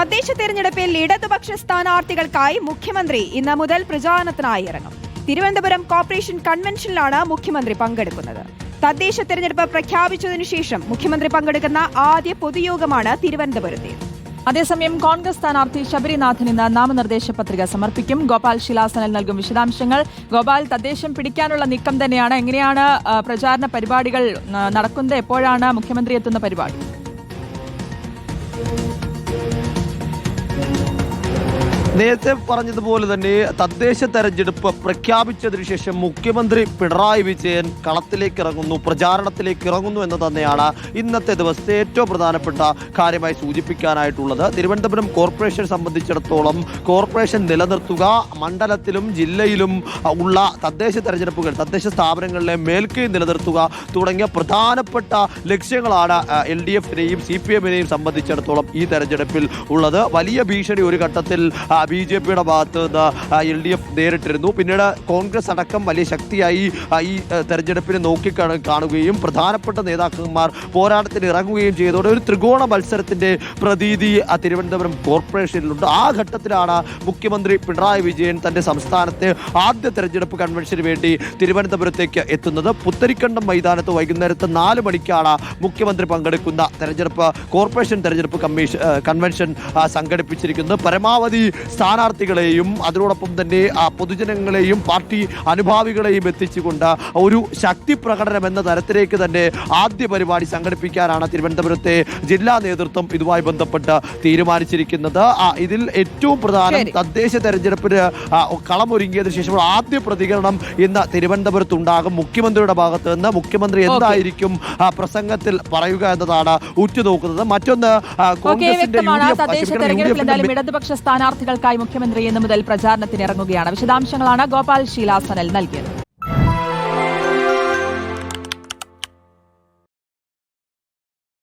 തദ്ദേശ തെരഞ്ഞെടുപ്പിൽ ഇടതുപക്ഷ സ്ഥാനാർത്ഥികൾക്കായി മുഖ്യമന്ത്രി ഇന്ന് മുതൽ പ്രചാരണത്തിനായി ഇറങ്ങും. തിരുവനന്തപുരം കോർപ്പറേഷൻ കൺവെൻഷനിലാണ് മുഖ്യമന്ത്രി പങ്കെടുക്കുന്നത്. തദ്ദേശ തെരഞ്ഞെടുപ്പ് പ്രഖ്യാപിച്ചതിനു ശേഷം മുഖ്യമന്ത്രി പങ്കെടുക്കുന്ന ആദ്യ പൊതുയോഗമാണ് തിരുവനന്തപുരത്തെ. അതേസമയം കോൺഗ്രസ് സ്ഥാനാർത്ഥി ശബരിനാഥൻ ഇന്ന് നാമനിർദ്ദേശ പത്രിക സമർപ്പിക്കും. ഗോപാൽ ശിലാസനൽ നൽകും വിശദാംശങ്ങൾ. ഗോപാൽ തദ്ദേശം പിടിക്കാനുള്ള നീക്കം തന്നെയാണ്. എങ്ങനെയാണ് പ്രചാരണ പരിപാടികൾ നടക്കുന്നത്? എപ്പോഴാണ് മുഖ്യമന്ത്രി എത്തുന്ന പരിപാടി? നേരത്തെ പറഞ്ഞതുപോലെ തന്നെ തദ്ദേശ തെരഞ്ഞെടുപ്പ് പ്രഖ്യാപിച്ചതിനു ശേഷം മുഖ്യമന്ത്രി പിണറായി വിജയൻ കളത്തിലേക്ക് ഇറങ്ങുന്നു പ്രചാരണത്തിലേക്ക് ഇറങ്ങുന്നു എന്ന് തന്നെയാണ് ഇന്നത്തെ ദിവസത്തെ ഏറ്റവും പ്രധാനപ്പെട്ട കാര്യമായി സൂചിപ്പിക്കാനായിട്ടുള്ളത്. തിരുവനന്തപുരം കോർപ്പറേഷൻ സംബന്ധിച്ചിടത്തോളം കോർപ്പറേഷൻ നിലനിർത്തുക മണ്ഡലത്തിലും ജില്ലയിലും ഉള്ള തദ്ദേശ തെരഞ്ഞെടുപ്പുകൾ തദ്ദേശ സ്ഥാപനങ്ങളിലെ മേൽക്കൈ നിലനിർത്തുക തുടങ്ങിയ പ്രധാനപ്പെട്ട ലക്ഷ്യങ്ങളാണ് എൽ ഡി എഫിനെയും സി പി എമ്മിനെയും സംബന്ധിച്ചിടത്തോളം ഈ തെരഞ്ഞെടുപ്പിൽ ഉള്ളത്. വലിയ ഭീഷണി ഒരു ഘട്ടത്തിൽ ബി ജെ പിയുടെ ഭാഗത്ത് നിന്ന് എൽ ഡി എഫ് നേരിട്ടിരുന്നു. പിന്നീട് കോൺഗ്രസ് അടക്കം വലിയ ശക്തിയായി ഈ തെരഞ്ഞെടുപ്പിനെ നോക്കി കാണുകയും പ്രധാനപ്പെട്ട നേതാക്കന്മാർ പോരാട്ടത്തിന് ഇറങ്ങുകയും ചെയ്തതോടെ ഒരു ത്രികോണ മത്സരത്തിന്റെ പ്രതീതി ആ തിരുവനന്തപുരം കോർപ്പറേഷനിലുണ്ട്. ആ ഘട്ടത്തിലാണ് മുഖ്യമന്ത്രി പിണറായി വിജയൻ തന്റെ സംസ്ഥാനത്തെ ആദ്യ തെരഞ്ഞെടുപ്പ് കൺവെൻഷന് വേണ്ടി തിരുവനന്തപുരത്തേക്ക് എത്തുന്നത്. പുത്തരിക്കണ്ടം മൈതാനത്ത് വൈകുന്നേരത്ത് നാല് മണിക്കാണ് മുഖ്യമന്ത്രി പങ്കെടുക്കുന്ന തെരഞ്ഞെടുപ്പ് കോർപ്പറേഷൻ തെരഞ്ഞെടുപ്പ് കമ്മീഷൻ കൺവെൻഷൻ സംഘടിപ്പിച്ചിരിക്കുന്നത്. പരമാവധി സ്ഥാനാർത്ഥികളെയും അതിനോടൊപ്പം തന്നെ പൊതുജനങ്ങളെയും പാർട്ടി അനുഭാവികളെയും എത്തിച്ചുകൊണ്ട് ഒരു ശക്തി പ്രകടനം എന്ന തരത്തിലേക്ക് തന്നെ ആദ്യ പരിപാടി സംഘടിപ്പിക്കാനാണ് തിരുവനന്തപുരത്തെ ജില്ലാ നേതൃത്വം ഇതുമായി ബന്ധപ്പെട്ട് തീരുമാനിച്ചിരിക്കുന്നത്. ഇതിൽ ഏറ്റവും പ്രധാനം തദ്ദേശ തെരഞ്ഞെടുപ്പിന് കളമൊരുങ്ങിയതിനു ശേഷം ആദ്യ പ്രതികരണം ഇന്ന് തിരുവനന്തപുരത്ത് ഉണ്ടാകും മുഖ്യമന്ത്രിയുടെ ഭാഗത്ത് നിന്ന് മുഖ്യമന്ത്രി എന്തായിരിക്കും പ്രസംഗത്തിൽ പറയുക എന്നതാണ് ഉറ്റുനോക്കുന്നത്. മറ്റൊന്ന് കോൺഗ്രസിന്റെ വ്യക്തമാണ്. യു ഡി എഫ് തദ്ദേശ ക്ഷമിക്കണം, യു ഡി തെരഞ്ഞെടുപ്പിൽ എഫിന്റെ എന്തായാലും ഇടതുപക്ഷ സ്ഥാനാർത്ഥികൾക്കായി മുഖ്യമന്ത്രി ഇന്ന് മുതൽ പ്രചാരണത്തിനിറങ്ങുകയാണ്. വിശദാംശങ്ങളാണ് ഗോപാൽ ശീലാസനൽ നൽകിയത്.